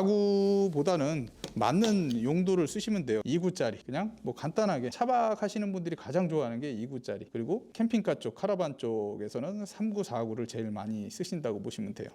4구보다는 맞는 용도를 쓰시면 돼요. 2구짜리 그냥 뭐 간단하게 차박 하시는 분들이 가장 좋아하는 게 2구짜리 그리고 캠핑카 쪽 카라반 쪽에서는 3구, 4구를 제일 많이 쓰신다고 보시면 돼요.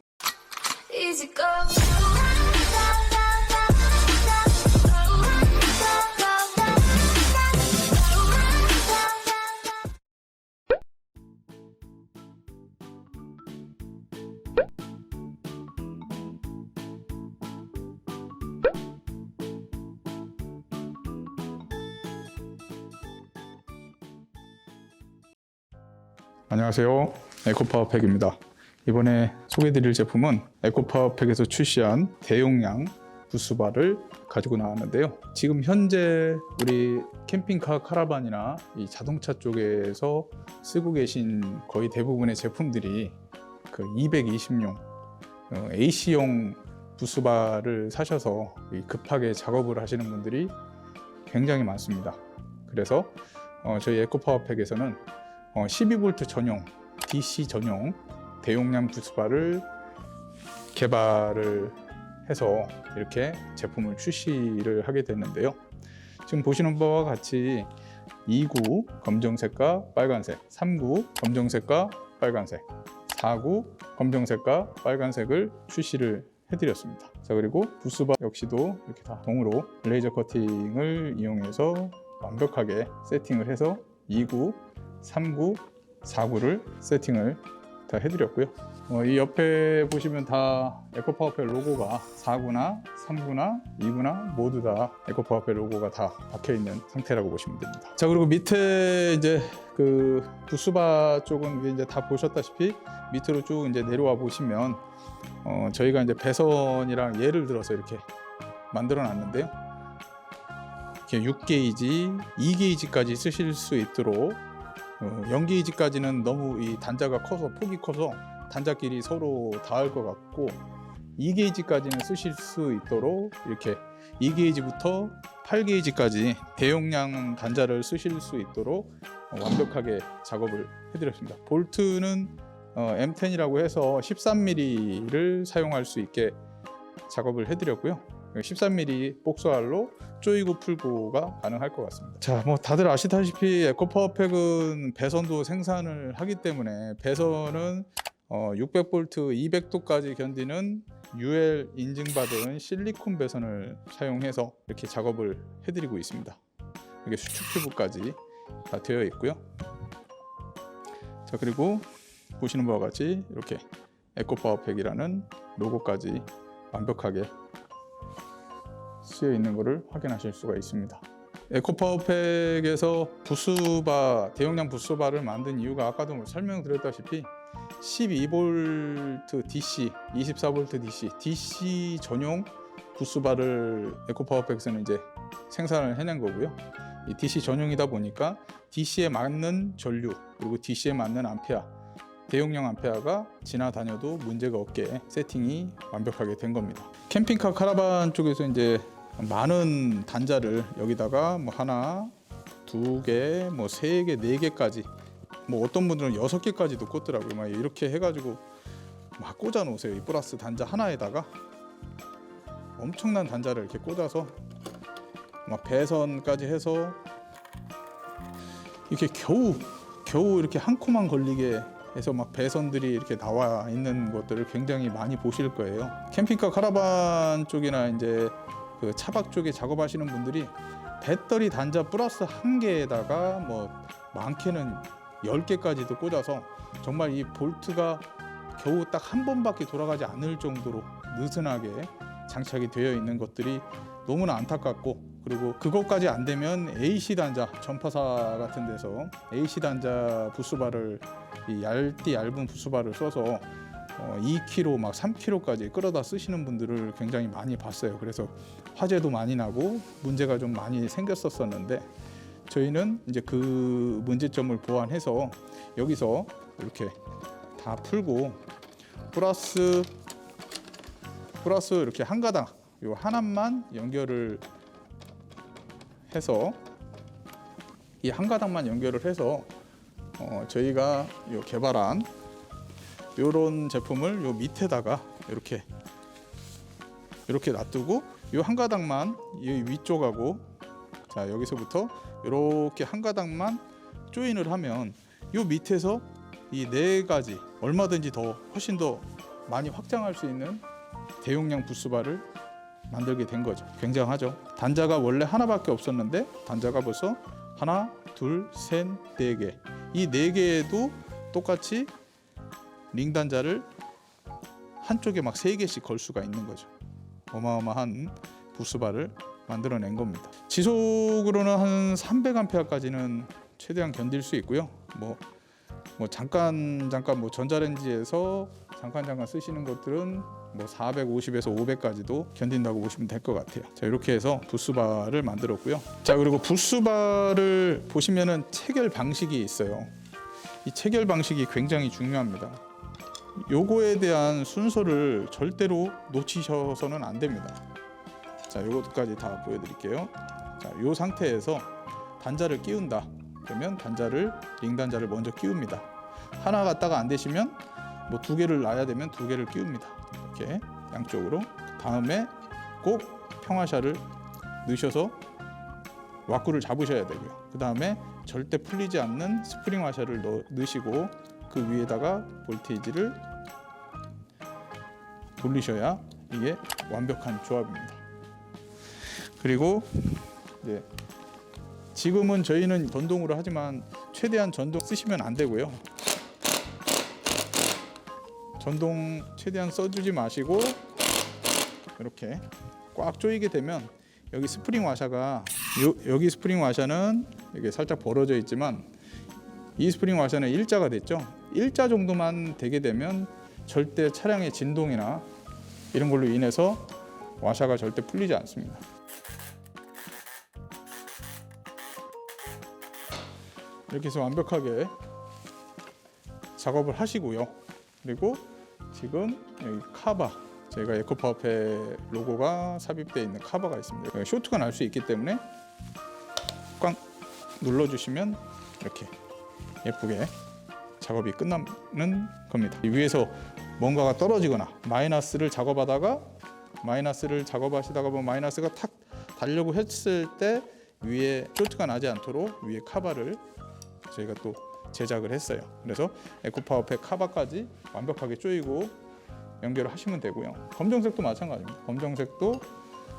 안녕하세요. 에코파워팩입니다. 이번에 소개드릴 제품은 에코파워팩에서 출시한 대용량 부스바를 가지고 나왔는데요. 지금 현재 우리 캠핑카 카라반이나 이 자동차 쪽에서 쓰고 계신 거의 대부분의 제품들이 그 220용 어, AC용 부스바를 사셔서 이 급하게 작업을 하시는 분들이 굉장히 많습니다. 그래서 어, 저희 에코파워팩에서는 어, 12V 전용 DC 전용 대용량 부스바를 개발을 해서 이렇게 제품을 출시를 하게 됐는데요. 지금 보시는 바와 같이 2구 검정색과 빨간색, 3구 검정색과 빨간색, 4구 검정색과 빨간색을 출시를 해드렸습니다. 자 그리고 부스바 역시도 이렇게 다 동으로 레이저 커팅을 이용해서 완벽하게 세팅을 해서 2구, 3구, 4구를 세팅을 다 해드렸고요. 어, 이 옆에 보시면 다 에코파워펠 로고가 4구나 3구나 2구나 모두 다 에코파워펠 로고가 다 박혀 있는 상태라고 보시면 됩니다. 자 그리고 밑에 이제 그 부스바 쪽은 이제 다 보셨다시피 밑으로 쭉 이제 내려와 보시면 어, 저희가 이제 배선이랑 예를 들어서 이렇게 만들어 놨는데요. 이렇게 6게이지, 2게이지까지 쓰실 수 있도록 어, 0게이지까지는 너무 이 단자가 커서 폭이 커서 단자끼리 서로 닿을 것 같고 2게이지까지는 쓰실 수 있도록 이렇게 2게이지부터 8게이지까지 대용량 단자를 쓰실 수 있도록 어, 완벽하게 작업을 해드렸습니다. 볼트는 어, M10이라고 해서 13mm를 사용할 수 있게 작업을 해드렸고요. 13mm 복수알로 조이고 풀고가 가능할 것 같습니다. 자, 뭐 다들 아시다시피 에코파워팩은 배선도 생산을 하기 때문에 배선은 어, 600V 200도까지 견디는 UL 인증받은 실리콘 배선을 사용해서 이렇게 작업을 해드리고 있습니다. 이게 수축 튜브까지 다 되어 있고요. 자 그리고 보시는 바와 같이 이렇게 에코파워팩이라는 로고까지 완벽하게 쓰여 있는 것을 확인하실 수가 있습니다. 에코파워팩에서 부스바 대용량 부스바를 만든 이유가 아까도 설명드렸다시피 12V DC, 24V DC, DC 전용 부스바를 에코파워팩에서는 이제 생산을 해낸 거고요. 이 DC 전용이다 보니까 DC에 맞는 전류 그리고 DC에 맞는 암페어 대용량 암페어가 지나다녀도 문제가 없게 세팅이 완벽하게 된 겁니다. 캠핑카 카라반 쪽에서 이제 많은 단자를 여기다가 뭐 하나, 두 개, 뭐 세 개, 네 개까지 뭐 어떤 분들은 여섯 개까지도 꽂더라고요. 막 이렇게 해가지고 막 꽂아 놓으세요. 이 플러스 단자 하나에다가 엄청난 단자를 이렇게 꽂아서 막 배선까지 해서 이렇게 겨우 겨우 이렇게 한 코만 걸리게 해서 막 배선들이 이렇게 나와 있는 것들을 굉장히 많이 보실 거예요. 캠핑카 카라반 쪽이나 이제 그 차박 쪽에 작업하시는 분들이 배터리 단자 플러스 한 개에다가 뭐 많게는 열 개까지도 꽂아서 정말 이 볼트가 겨우 딱 한 번밖에 돌아가지 않을 정도로 느슨하게 장착이 되어 있는 것들이 너무나 안타깝고 그리고 그것까지 안 되면 AC 단자 전파사 같은 데서 AC 단자 부스바를 이 얇디 얇은 부스바를 써서 어, 2kg 막 3kg까지 끌어다 쓰시는 분들을 굉장히 많이 봤어요. 그래서 화재도 많이 나고 문제가 좀 많이 생겼었었는데 저희는 이제 그 문제점을 보완해서 여기서 이렇게 다 풀고 플러스 플러스 이렇게 한 가닥 요 하나만 연결을 해서 이 한 가닥만 연결을 해서 어, 저희가 요 개발한 요런 제품을 요 밑에다가 이렇게 이렇게 놔두고 이 한 가닥만 이 위쪽하고 자 여기서부터 이렇게 한 가닥만 조인을 하면 이 밑에서 이 네 가지 얼마든지 더 훨씬 더 많이 확장할 수 있는 대용량 부스바를 만들게 된 거죠. 굉장하죠. 단자가 원래 하나밖에 없었는데 단자가 벌써 하나, 둘, 셋, 네 개. 이 네 개에도 똑같이 링 단자를 한쪽에 막 세 개씩 걸 수가 있는 거죠. 어마어마한 부스바를 만들어낸 겁니다. 지속으로는 한 300암페어까지는 최대한 견딜 수 있고요. 뭐, 뭐 잠깐 잠깐 뭐 전자레인지에서 잠깐 잠깐 쓰시는 것들은 뭐 450에서 500까지도 견딘다고 보시면 될 것 같아요. 자 이렇게 해서 부스바를 만들었고요. 자 그리고 부스바를 보시면은 체결 방식이 있어요. 이 체결 방식이 굉장히 중요합니다. 요거에 대한 순서를 절대로 놓치셔서는 안 됩니다. 자, 요것까지 다 보여드릴게요. 자, 요 상태에서 단자를 끼운다. 그러면 단자를 링 단자를 먼저 끼웁니다. 하나 갖다가 안 되시면 뭐 두 개를 놔야 되면 두 개를 끼웁니다. 이렇게 양쪽으로. 다음에 꼭 평화샤를 넣으셔서 와꾸를 잡으셔야 되고요. 그 다음에 절대 풀리지 않는 스프링 와샤를 넣, 넣으시고 그 위에다가 볼테이지를 돌리셔야 이게 완벽한 조합입니다. 그리고 이제 지금은 저희는 전동으로 하지만 최대한 전동 쓰시면 안 되고요. 전동 최대한 써주지 마시고 이렇게 꽉 조이게 되면 여기 스프링 와샤가 요, 여기 스프링 와샤는 이게 살짝 벌어져 있지만 이 스프링 와샤는 일자가 됐죠. 일자 정도만 되게 되면 절대 차량의 진동이나 이런 걸로 인해서 와샤가 절대 풀리지 않습니다. 이렇게 해서 완벽하게 작업을 하시고요. 그리고 지금 여기 카바 저희가 에코파워페 로고가 삽입되어 있는 카바가 있습니다. 쇼트가 날 수 있기 때문에 꽉 눌러주시면 이렇게 예쁘게 작업이 끝나는 겁니다. 이 위에서 뭔가가 떨어지거나 마이너스를 작업하다가 마이너스를 작업하시다가 보면 마이너스가 탁 달려고 했을 때 위에 쇼트가 나지 않도록 위에 카바를 저희가 또 제작을 했어요. 그래서 에코파워팩 카바까지 완벽하게 조이고 연결을 하시면 되고요. 검정색도 마찬가지입니다. 검정색도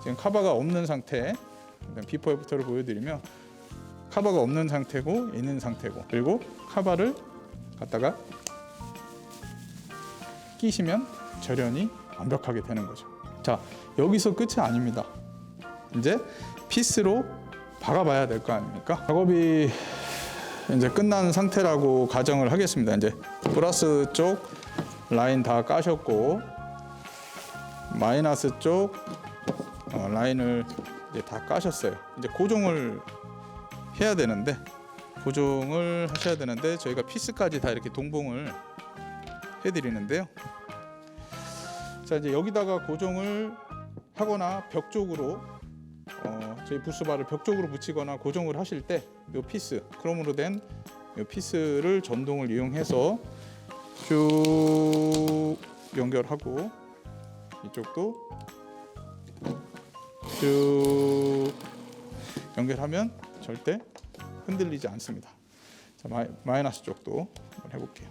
지금 카바가 없는 상태, 비포 애프터를 보여드리면 카바가 없는 상태고 있는 상태고 그리고 카바를 갖다가 끼시면 절연이 완벽하게 되는 거죠. 자 여기서 끝이 아닙니다. 이제 피스로 박아봐야 될 거 아닙니까? 작업이 이제 끝난 상태라고 가정을 하겠습니다. 이제 플러스 쪽 라인 다 까셨고 마이너스 쪽 어, 라인을 이제 다 까셨어요. 이제 고정을 해야 되는데 고정을 하셔야 되는데 저희가 피스까지 다 이렇게 동봉을 해드리는데요. 자 이제 여기다가 고정을 하거나 벽 쪽으로 어, 저희 부스바를 벽 쪽으로 붙이거나 고정을 하실 때 이 피스 크롬으로 된 이 피스를 전동을 이용해서 쭉 연결하고 이쪽도 쭉 연결하면 절대 흔들리지 않습니다. 자, 마이, 마이 너스 쪽도 한번 해볼게요.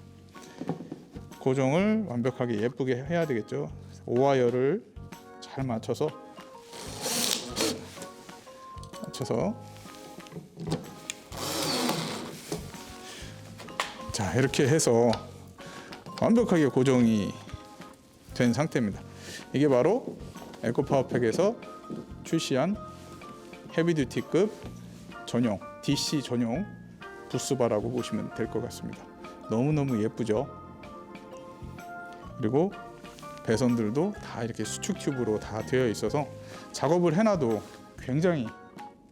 고정을 완벽하게 예쁘게 해야 되겠죠. 오와이어를 잘 맞춰서 맞춰서 자 이렇게 해서 완벽하게 고정이 된 상태입니다. 이게 바로 에코파워팩에서 출시한 헤비듀티급 전용 DC 전용 부스바라고 보시면 될 것 같습니다. 너무너무 예쁘죠? 그리고 배선들도 다 이렇게 수축 튜브로 다 되어 있어서 작업을 해놔도 굉장히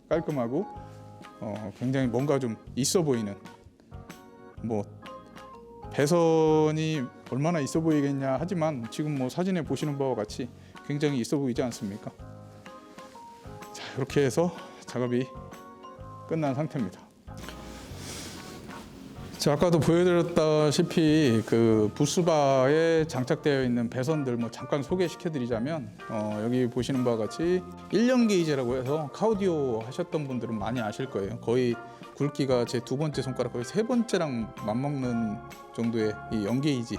깔끔하고 어, 굉장히 뭔가 좀 있어 보이는 뭐 배선이 얼마나 있어 보이겠냐 하지만 지금 뭐 사진에 보시는 바와 같이 굉장히 있어 보이지 않습니까? 자 이렇게 해서 작업이 끝난 상태입니다. 자, 아까도 보여드렸다시피 그 부스바에 장착되어 있는 배선들 뭐 잠깐 소개시켜드리자면 어, 여기 보시는 바와 같이 1년 게이지라고 해서 카우디오 하셨던 분들은 많이 아실 거예요. 거의 굵기가 제 두 번째 손가락 거의 세 번째랑 맞먹는 정도의 이 0게이지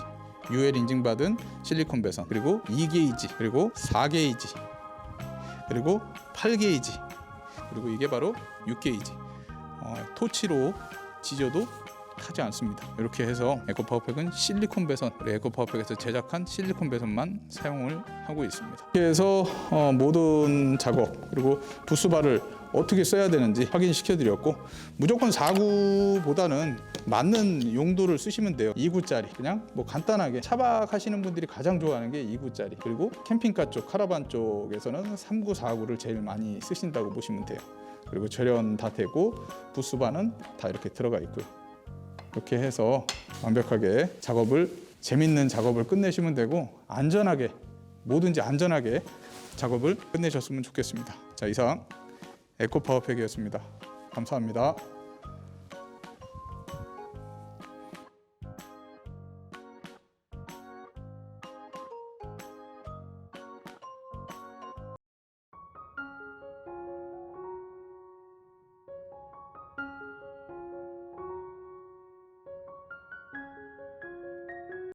UL 인증받은 실리콘 배선 그리고 2게이지 그리고 4게이지 그리고 8게이지 그리고 이게 바로 6게이지 어, 토치로 지져도 타지 않습니다. 이렇게 해서 에코파워팩은 실리콘 배선, 에코파워팩에서 제작한 실리콘 배선만 사용을 하고 있습니다. 이렇게 해서 어, 모든 작업 그리고 부스바를 어떻게 써야 되는지 확인시켜 드렸고 무조건 4구보다는 맞는 용도를 쓰시면 돼요. 2구짜리 그냥 뭐 간단하게 차박하시는 분들이 가장 좋아하는 게 2구짜리 그리고 캠핑카 쪽 카라반 쪽에서는 3구, 4구를 제일 많이 쓰신다고 보시면 돼요. 그리고 절연 다 되고 부스바는 다 이렇게 들어가 있고요. 이렇게 해서 완벽하게 작업을 재밌는 작업을 끝내시면 되고 안전하게 뭐든지 안전하게 작업을 끝내셨으면 좋겠습니다. 자 이상 에코파워팩이었습니다. 감사합니다.